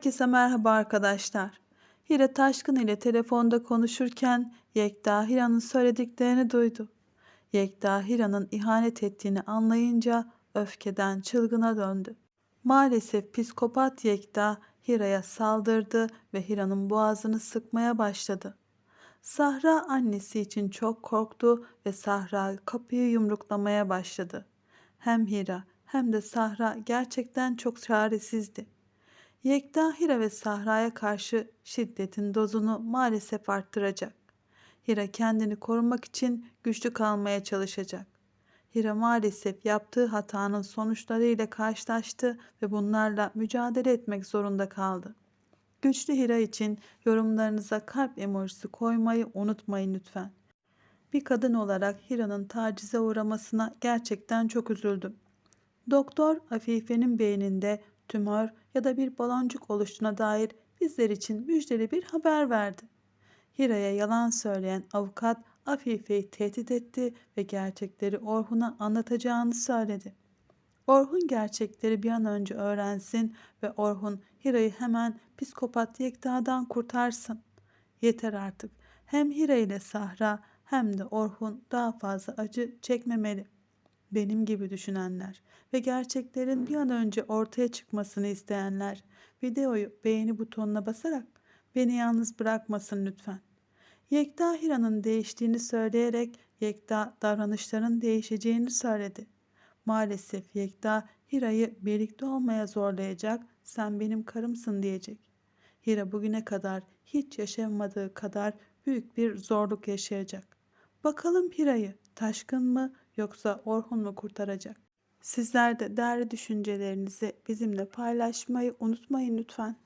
Herkese merhaba arkadaşlar. Hira Taşkın ile telefonda konuşurken Yekta Hira'nın söylediklerini duydu. Yekta Hira'nın ihanet ettiğini anlayınca öfkeden çılgına döndü. Maalesef psikopat Yekta Hira'ya saldırdı ve Hira'nın boğazını sıkmaya başladı. Sahra annesi için çok korktu ve Sahra kapıyı yumruklamaya başladı. Hem Hira hem de Sahra gerçekten çok çaresizdi. Yekta Hira ve Sahra'ya karşı şiddetin dozunu maalesef arttıracak. Hira kendini korumak için güçlü kalmaya çalışacak. Hira maalesef yaptığı hatanın sonuçlarıyla karşılaştı ve bunlarla mücadele etmek zorunda kaldı. Güçlü Hira için yorumlarınıza kalp emojisi koymayı unutmayın lütfen. Bir kadın olarak Hira'nın tacize uğramasına gerçekten çok üzüldüm. Doktor Afife'nin beyninde tümör ya da bir baloncuk oluştuğuna dair bizler için müjdeli bir haber verdi. Hira'ya yalan söyleyen avukat Afife'yi tehdit etti ve gerçekleri Orhun'a anlatacağını söyledi. Orhun gerçekleri bir an önce öğrensin ve Orhun Hira'yı hemen psikopat Yekta'dan kurtarsın. Yeter artık. Hem Hira ile Sahra hem de Orhun daha fazla acı çekmemeli. Benim gibi düşünenler ve gerçeklerin bir an önce ortaya çıkmasını isteyenler videoyu beğeni butonuna basarak beni yalnız bırakmasın lütfen. Yekta Hira'nın değiştiğini söyleyerek Yekta davranışların değişeceğini söyledi. Maalesef Yekta Hira'yı birlikte olmaya zorlayacak, sen benim karımsın diyecek. Hira bugüne kadar hiç yaşamadığı kadar büyük bir zorluk yaşayacak. Bakalım Hira'yı taşkın mı yoksa Orhun mu kurtaracak? Sizler de değerli düşüncelerinizi bizimle paylaşmayı unutmayın lütfen.